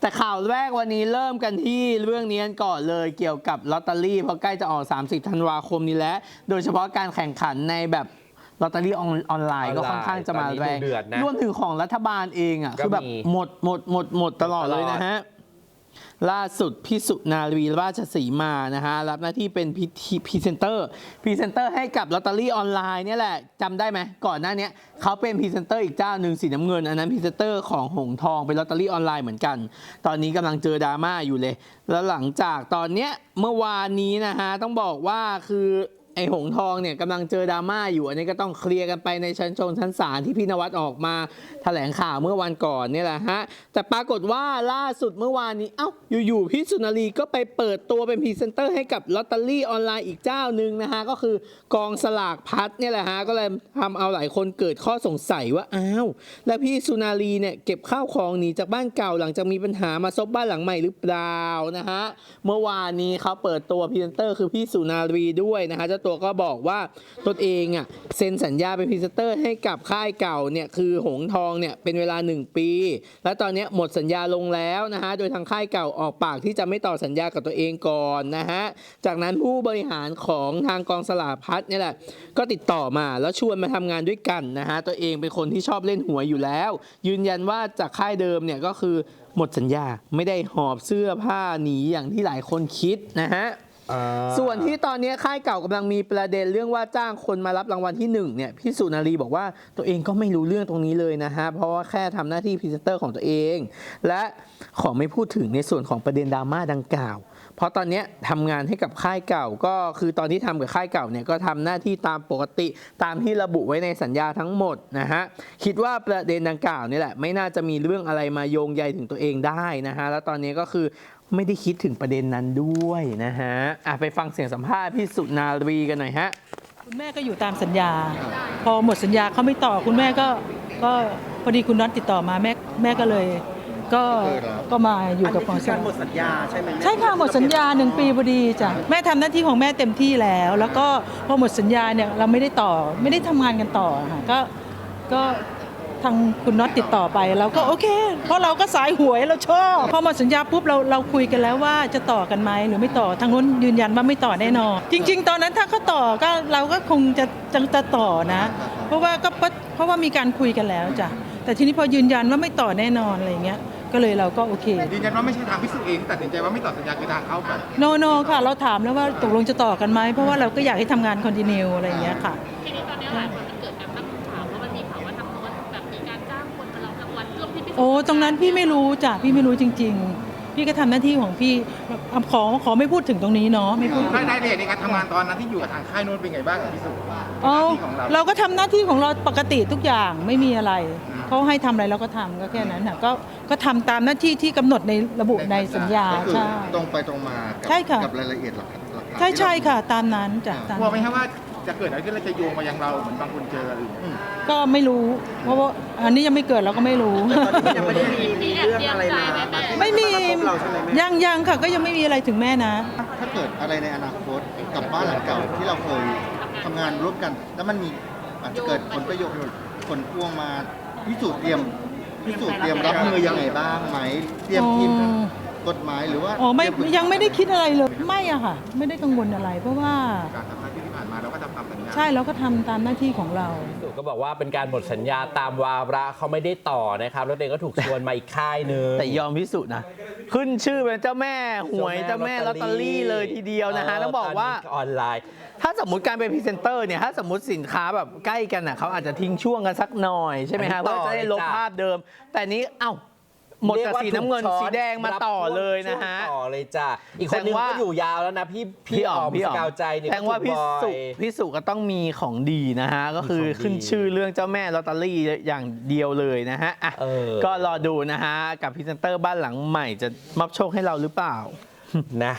แต่ข่าวแรกวันนี้เริ่มกันที่เรื่องนี้กันก่อนเลยเกี่ยวกับลอตเตอรี่เพราะใกล้จะออก 30 ธันวาคมนี้แล้ว โดยเฉพาะการแข่งขันในแบบลอตเตอรี่ออนออนไลน์ก็ค่อนข้างจะมาแรงตอนนี้ดูเดือดนะรวมถึงของรัฐบาลเองอะก็คือแบบมีหมดหมดหมดหมดตลอดตลอดเลยนะฮะ ล่าสุดพิสุนารีราชสีมานะฮะรับหน้าที่เป็นพรีเซนเตอร์พรีเซนเตอร์ให้กับลอตเตอรี่ออนไลน์เนี่ยแหละจำได้ไหมก่อนหน้านี้เขาเป็นพรีเซนเตอร์อีกเจ้าหนึ่งสีน้ำเงิน อันนั้นพรีเซนเตอร์ของหงทองเป็นลอตเตอรี่ออนไลน์เหมือนกัน ตอนนี้กำลังเจอดราม่าอยู่เลย แล้วหลังจากตอนเนี้ยเมื่อวานนี้นะฮะต้องบอกว่าคือ ไอ้หงทองเนี่ยกำลังเจอดราม่าอยู่อันนี้ก็ต้องเคลียร์กันไปในชั้นชงชั้นศาลที่พี่นวัดออกมาแถลงข่าวเมื่อวันก่อนเนี่ยแหละฮะ แต่ปรากฏว่าล่าสุดเมื่อวานนี้ เอ้า อยู่ๆพี่สุนารีก็ไปเปิดตัวเป็นพรีเซนเตอร์ให้กับลอตเตอรี่ออนไลน์อีกเจ้าหนึ่งนะฮะ ก็คือกองสลากพัดเนี่ยแหละฮะ ก็เลยทำเอาหลายคนเกิดข้อสงสัยว่าอ้าวแล้วพี่สุนารีเนี่ยเก็บข้าวของหนีจากบ้านเก่าหลังจากมีปัญหามาซบบ้านหลังใหม่หรือเปล่านะฮะเมื่อวานนี้เขาเปิดตัวพรีเซนเตอร์คือพี่สุนารีด้วยนะฮะเจ้าตัวก็บอกว่าตนเองอะเซ็นสัญญาเป็นพรีเซนเตอร์ให้กับค่ายเก่าเนี่ยคือหงทองเนี่ยเป็นเวลา 1 ปี และตอนนี้หมดสัญญาลงแล้วนะฮะโดยทางค่ายเก่าออกปากที่จะไม่ต่อสัญญากับตัวเองก่อนนะฮะจากนั้นผู้บริหารของทางกองสลากพัดเนี่ยแหละก็ติดต่อมาแล้วชวนมาทำงานด้วยกันนะฮะตัวเองเป็นคนที่ชอบเล่นหวยอยู่แล้ว ยืนยันว่าจากค่ายเดิมเนี่ยก็คือหมดสัญญาไม่ได้หอบเสื้อผ้าหนีอย่างที่หลายคนคิดนะฮะ อ่าส่วนที่ตอนนี้ค่ายเก่ากำลังมีประเด็นเรื่องว่าจ้างคนมารับรางวัลที่หนึ่งเนี่ยพี่สุนารีบอกว่าตัวเองก็ไม่รู้เรื่องตรงนี้เลยนะฮะเพราะว่าแค่ทำหน้าที่พรีเซนเตอร์ของตัวเอง และขอไม่พูดถึงในส่วนของประเด็นดราม่าดังกล่าว เพราะตอนนี้ทำงานให้กับค่ายเก่าก็คือตอนที่ทำกับค่ายเก่าเนี่ยก็ทำหน้าที่ตามปกติตามที่ระบุไว้ในสัญญาทั้งหมดนะฮะคิดว่าประเด็นดังกล่าวนี่แหละไม่น่าจะมีเรื่องอะไรมาโยงใยถึงตัวเองได้นะฮะแล้วตอนนี้ก็คือไม่ได้คิดถึงประเด็นนั้นด้วยนะฮะอะไปฟังเสียงสัมภาษณ์พี่สุนารีกันหน่อยฮะคุณแม่ก็อยู่ตามสัญญา พอหมดสัญญาเขาไม่ต่อคุณแม่ก็ก็พอดีคุณน็อตติดต่อมาแม่แม่ก็เลย ก็ก็มาอยู่กับกองสลากหมดสัญญาใช่ไหมใช่ค่ะหมดสัญญาหนึ่งปีพอดีจ้ะแม่ทำหน้าที่ของแม่เต็มที่แล้ว แล้วก็พอหมดสัญญาเนี่ยเราไม่ได้ต่อไม่ได้ทำงานกันต่อค่ะก็ก็ทางคุณน็อตติดต่อไปเราก็โอเค เพราะเราก็สายหวยเราชอบพอหมดสัญญาปุ๊บเราเราคุยกันแล้วว่าจะต่อกันไหมหรือไม่ต่อทางนู้นยืนยันว่าไม่ต่อแน่นอนจริง ๆ ตอนนั้นถ้าเขาต่อก็เราก็คงจะจะจะต่อนะ เพราะว่าก็เพราะเพราะว่ามีการคุยกันแล้วจ้ะแต่ทีนี้พอยืนยันว่าไม่ต่อแน่นอนอะไรอย่างเงี้ย ก็เลยเราก็โอเคยืนยันว่าไม่ใช่ทางพิสูจน์เองที่ตัดสินใจว่าไม่ต่อสัญญาคือทางเขาแบบโนโนค่ะ เราถามแล้วว่าตกลงจะต่อกันไหมเพราะว่าเราก็อยากให้ทำงานคอนติเนียอะไรอย่างเงี้ยค่ะ ทีนี้ตอนนี้หลายคนมันเกิดการตั้งคำถามว่ามันมีข่าวว่าทางโน้นแบบมีการจ้างคนมารับรางวัลช่วงที่พี่โอ้ตรงนั้นพี่ไม่รู้จ้ะพี่ไม่รู้จริง ๆ พี่ก็ทำหน้าที่ของพี่ขอขอไม่พูดถึงตรงนี้เนาะไม่พูดถึรางยได้ในการทำงานตอนนั้นที่อยู่กับทางค่ายโน้นเป็นไงบ้างกับพิสูจน์เอาหน้าที่ของเรา เราก็ทำหน้าที่ของเราปกติทุกอย่างไม่มีอะไร เขาให้ทำอะไรเราก็ทำก็แค่นั้นน่ะก็ก็ทำตามหน้าที่ที่กำหนดในระบุในสัญญาก็คือใช่ตรงไปตรงมากัใช่ค่ะกับรายละเอียดหลักหลักฐานใช่ที่ใช่เราค่ะ ตามนั้นจ้ะตามกลัวไหมนั้นครับว่าจะเกิดอะไรขึ้นแล้วจะโยงมายังเราเหมือนบางคนเจออะไรอย่างเงี้ยก็ไม่รู้ เพราะว่าอันนี้ยังไม่เกิดเราก็ไม่รู้ตอนนี้ยังไม่ได้มีมีเรื่องอะไรมามาที่ไม่มีากระทบเราใช่ไหมแม่ยังยังค่ะ ก็ยังไม่มีอะไรถึงแม่นะ ถ้าเกิดอะไรในอนาคตกับบ้านหลังเก่าที่เราเคยทำงานร่วมกัน แล้วมันมีอาจจะเกิดผลประโยชน์ผลพวงมา พิสูจน์เตรียมพิสูจน์เตรียมรับมือยังไงบ้างไหมเตรียมทีมอ๋อ กฎหมายหรือว่าอ๋อไม่เตรีปรึกษายังไม่ได้คิดอะไรเลยไม่อะค่ะ ไม่ได้กังวลอะไร เพราะว่า การทำหน้าที่ที่ผ่านมาเราก็ทำตามสัญญา ใช่เราก็ทำตามหน้าที่ของเรา สุก็บอกว่าเป็นการหมดสัญญาตามวาระเขาไม่ได้ต่อนะครับ แล้วตัวเองก็ถูกชวนมาอีกค่ายหนึ่งแต่ยอมพิสูจน์นะ ขึ้นชื่อเป็นเจ้าแม่หวยเจ้าแม่ลอตเตอรี่เลยทีเดียวนะฮะต้องบอกว่า ออนไลน์ ถ้าสมมติการเป็นพรีเซนเตอร์เนี่ยถ้าสมมติสินค้าแบบใกล้กันอะเขาอาจจะทิ้งช่วงกันสักหน่อยใช่ไหมฮะอันนี้เพื่อต่อจะได้ลบเลยจ้ะภาพเดิม แต่นี้เอ้า หมดเรียจากว่าสีน้ำเงินถูกช้อสีแดงมาต่อเลยนะฮะรับช่วงต่อเลยจ้ะอีกคนนึงแสดงว่าก็อยู่ยาวแล้วนะพี่พี่อ๋อมพี่สอ๋อมกาวใจเนี่ยแสดงว่าก็พี่ถูกสุบ่อยพี่สุก็ต้องมีของดีนะฮะ ก็คือมีของดีขึ้นชื่อเรื่องเจ้าแม่ลอตเตอรี่อย่างเดียวเลยนะฮะอะเออก็รอดูนะฮะ กับพรีเซนเตอร์บ้านหลังใหม่จะมอบโชคให้เราหรือเปล่านะ